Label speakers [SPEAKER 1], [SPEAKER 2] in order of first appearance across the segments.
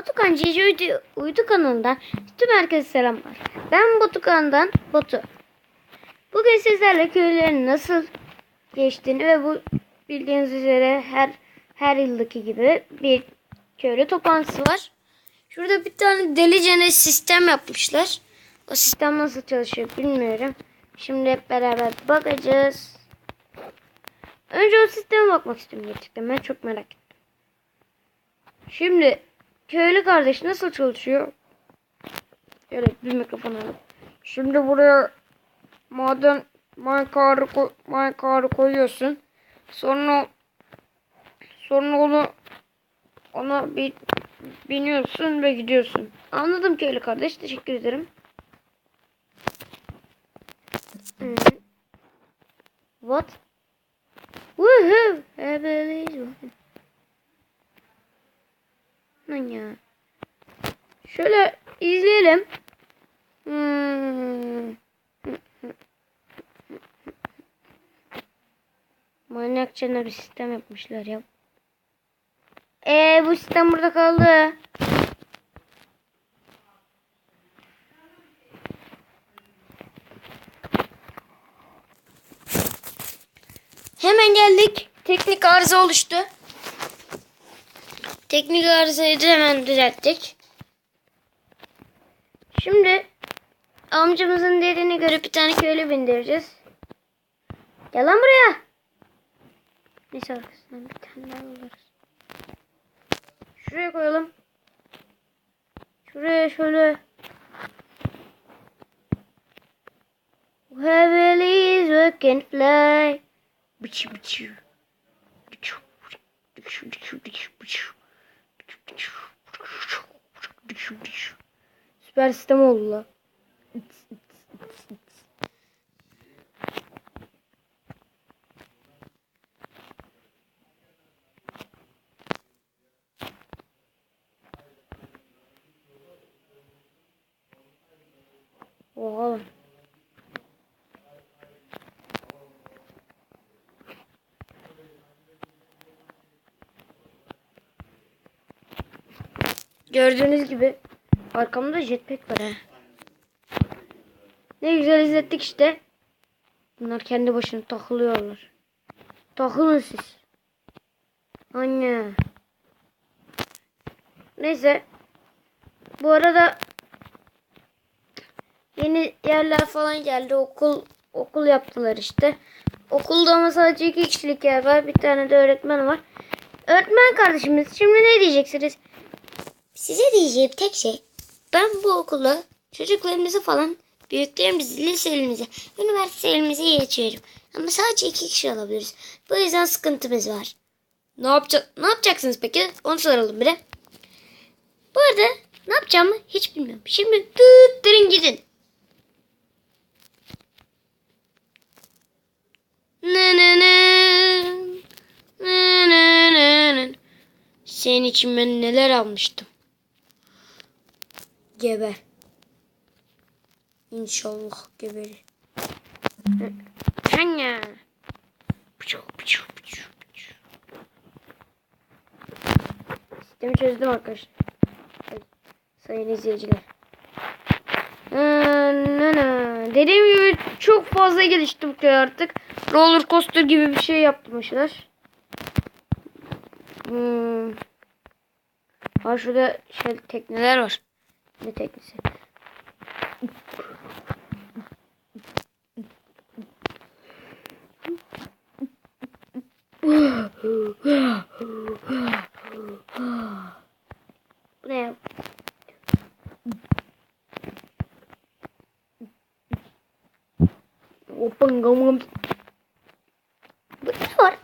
[SPEAKER 1] Batukan Cici Uydu, Uydu kanalından tüm herkese selamlar. Ben Batukan'dan Batu. Bugün sizlerle köylerin nasıl geçtiğini ve bu bildiğiniz üzere her her yıldaki gibi bir köylü toplantısı var. Şurada bir tane delicene sistem yapmışlar. O sistem nasıl çalışıyor bilmiyorum. Şimdi hep beraber bakacağız. Önce o sisteme bakmak istiyorum gerçekten. Ben çok merak ettim. Şimdi köylü kardeş nasıl çalışıyor? Evet bir mikrofon alalım. Şimdi buraya maden minecart'ı minecart'ı koyuyorsun. Sonra sonra onu ona bir biniyorsun ve gidiyorsun. Anladım köylü kardeş. Teşekkür ederim. Hmm. What? Woohoo! I Lan ya. Şöyle izleyelim. Hmm. Manyakçana bir sistem yapmışlar ya. Ee bu sistem burada kaldı. Hemen geldik. Teknik arıza oluştu. Teknik arızayı da hemen düzelttik. Şimdi amcamızın dediğine göre bir tane köylü bindireceğiz. Gel lan buraya. Neyse arkasından bir tane daha alırız. Şuraya koyalım. Şuraya şöyle. Heavily we can fly. Bıçı bıçı. Bıçı bıçı bıçı bıçı bıçı. Süper sistem oldu la. Oha. Gördüğünüz gibi arkamda jetpack var ha. Ne güzel izlettik işte. Bunlar kendi başına takılıyorlar. Takılın siz. Anne. Neyse. Bu arada yeni yerler falan geldi. Okul okul yaptılar işte. Okulda ama sadece iki kişilik yer var. Bir tane de öğretmen var. Öğretmen kardeşimiz şimdi ne diyeceksiniz? Size diyeceğim tek şey ben bu okula çocuklarımızı falan büyüklerimizi, liselerimizi, üniversitelerimizi geçiyorum. Ama sadece iki kişi alabiliriz. Bu yüzden sıkıntımız var. Ne yapacak ne yapacaksınız peki? Onu soralım bir de. Bu arada ne yapacağımı hiç bilmiyorum. Şimdi dıttırın gidin. Ne ne ne. Ne ne ne ne. Senin için ben neler almıştım. Geber. İnşallah geberir. Hanya. Sistemi çözdüm arkadaşlar. Sayın izleyiciler. Ee, Dediğim gibi çok fazla gelişti bu köy artık. Roller coaster gibi bir şey yapmışlar. Hmm. Ha şurada şey tekneler var. Ne teknesi? Bu ne ya? Open gamım. Bu ne var?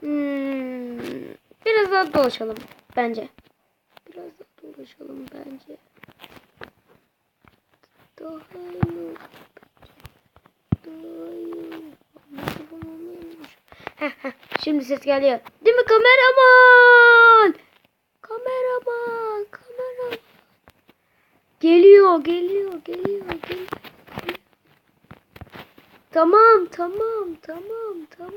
[SPEAKER 1] Hmm, biraz daha dolaşalım bence. Biraz daha dolaşalım bence. Daha iyi. Daha iyi. Heh, Şimdi ses geliyor. Değil mi kameraman? Kameraman, kameraman. Geliyor, geliyor, geliyor, geliyor. Tamam tamam tamam tamam.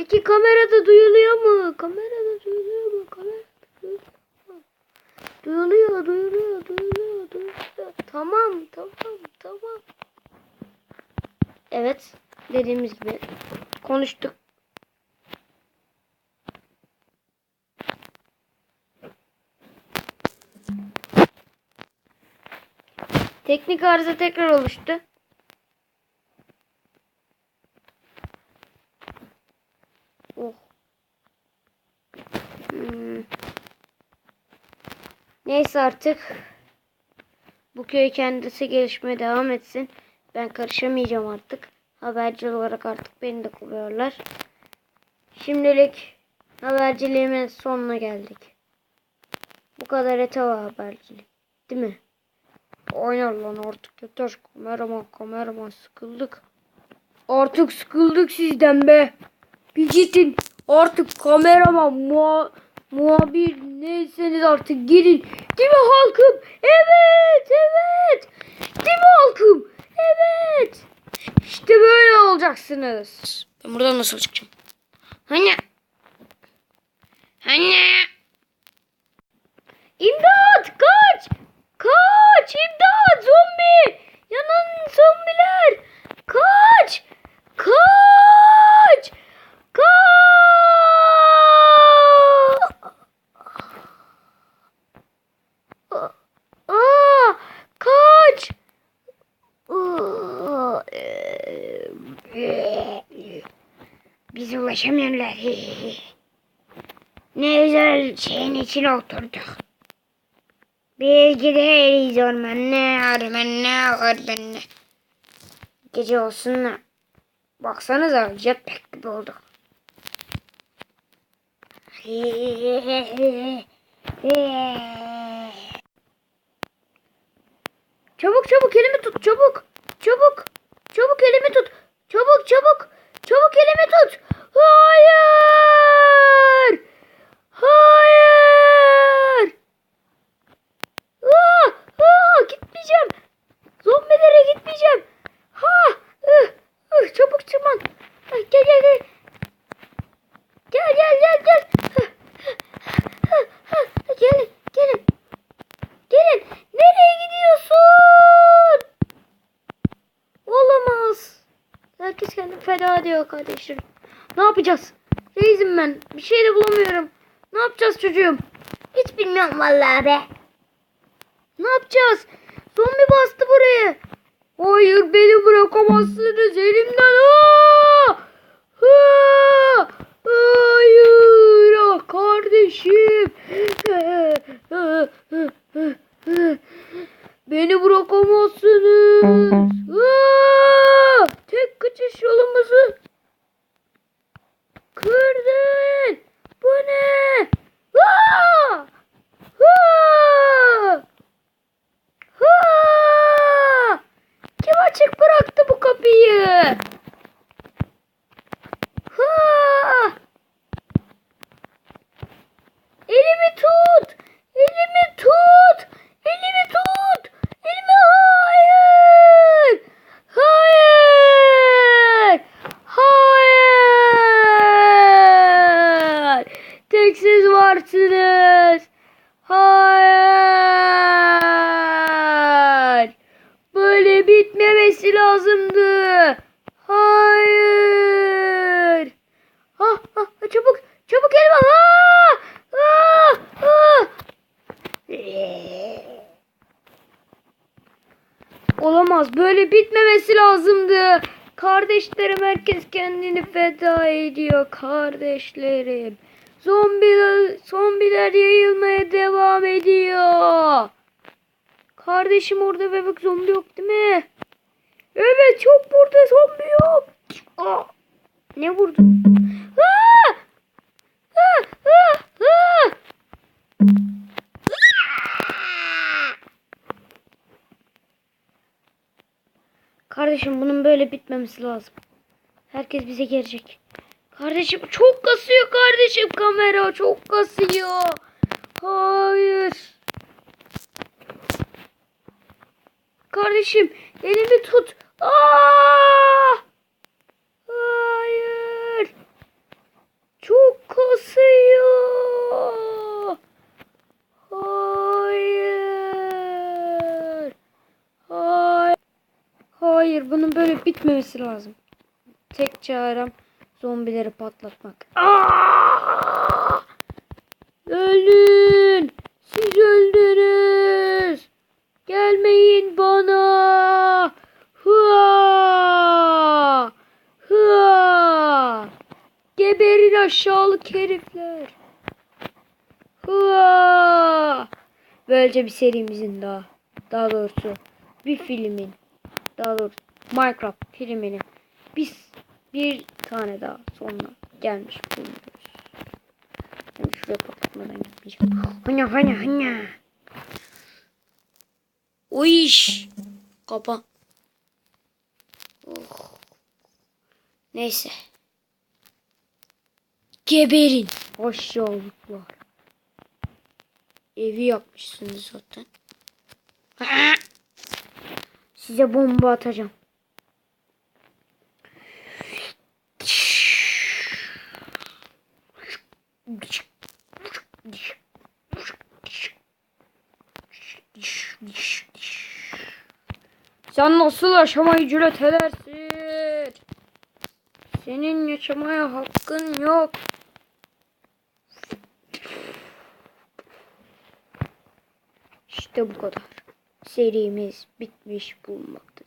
[SPEAKER 1] Peki kamerada duyuluyor mu? Kamerada duyuluyor mu? Kamerada duyuluyor mu? Duyuluyor, duyuluyor, duyuluyor, duyuluyor. Tamam, tamam, tamam. Evet, dediğimiz gibi konuştuk. Teknik arıza tekrar oluştu. Hmm. Neyse artık. Bu köy kendisi gelişmeye devam etsin. Ben karışamayacağım artık. Haberci olarak artık beni de kovuyorlar. Şimdilik haberciliğimin sonuna geldik. Bu kadar ete var habercilik. Değil mi? Oynar lan artık yeter. Kameraman kameraman sıkıldık. Artık sıkıldık sizden be. Bir gidin. Artık kameraman muha muhabir neyseniz artık gidin. Değil mi halkım? Evet evet. Değil mi halkım? Evet. İşte böyle olacaksınız. Ben buradan nasıl çıkacağım? Hani? Hani? Ne güzel şeyin içine oturduk. Bir gideriz ormanına, ormanına, ormanına. Gece olsun da. Baksanıza jetpack gibi olduk. Çabuk çabuk elimi tut çabuk. Çabuk. Çabuk elimi tut. Çabuk çabuk. Çabuk elimi tut. Hayır. Hayır. Aa, aa, gitmeyeceğim. Zombilere gitmeyeceğim. Ha, ıh, ıh, çabuk tırman. Ah, Gel gel gel. Gel gel gel gel. Hah, hah, hah, hah, Gelin gelin. Gelin. Nereye gidiyorsun? Olamaz. Kendini feda ediyor kardeşlerim. Ne yapacağız? Reisim ben. Bir şey de bulamıyorum. Ne yapacağız çocuğum? Hiç bilmiyorum vallahi be. Ne yapacağız? Zombi bastı buraya. Hayır beni bırakamazsınız elimden. Aa! Açık bıraktı bu kapıyı? Ha! Elimi tut! Elimi tut! Elimi tut! Elimi hayır! Hayır! Hayır! Tek siz varsınız. Hayır! Böyle bitmemesi lazımdı. Hayır! Ah, ah, çabuk, çabuk elma. Ah, ah, ah. Olamaz. Böyle bitmemesi lazımdı. Kardeşlerim herkes kendini feda ediyor. Kardeşlerim. Zombiler, zombiler yayılmaya devam ediyor. Kardeşim orada bebek zombi yok değil mi? Evet yok burada zombi yok. Aa, ne aa! Kardeşim bunun böyle bitmemesi lazım. Herkes bize gelecek. Kardeşim çok kasıyor kardeşim kamera çok kasıyor. Hayır. Kardeşim elimi tut. Aa! Hayır. Çok kasıyor. Hayır. Hayır. Hayır bunun böyle bitmemesi lazım. Tek çarem zombileri patlatmak. Aa! Ölün. Siz öldünüz. Gelmeyin bana. Aşağılık herifler. Hıa! Böylece bir serimizin daha. Daha doğrusu bir filmin. Daha doğrusu Minecraft filminin biz bir tane daha sonuna gelmiş bulunuyoruz. Ben şuraya patlatmadan gitmeyeceğim. Hanya hanya hanya. O iş. Kapa. Oh. Neyse. Geberin. Aşağılıklar. Evi yapmışsınız zaten. Size bomba atacağım. Sen nasıl yaşamayı cüret edersin? Senin yaşamaya hakkın yok. İşte bu kadar. Serimiz bitmiş bulunmaktadır.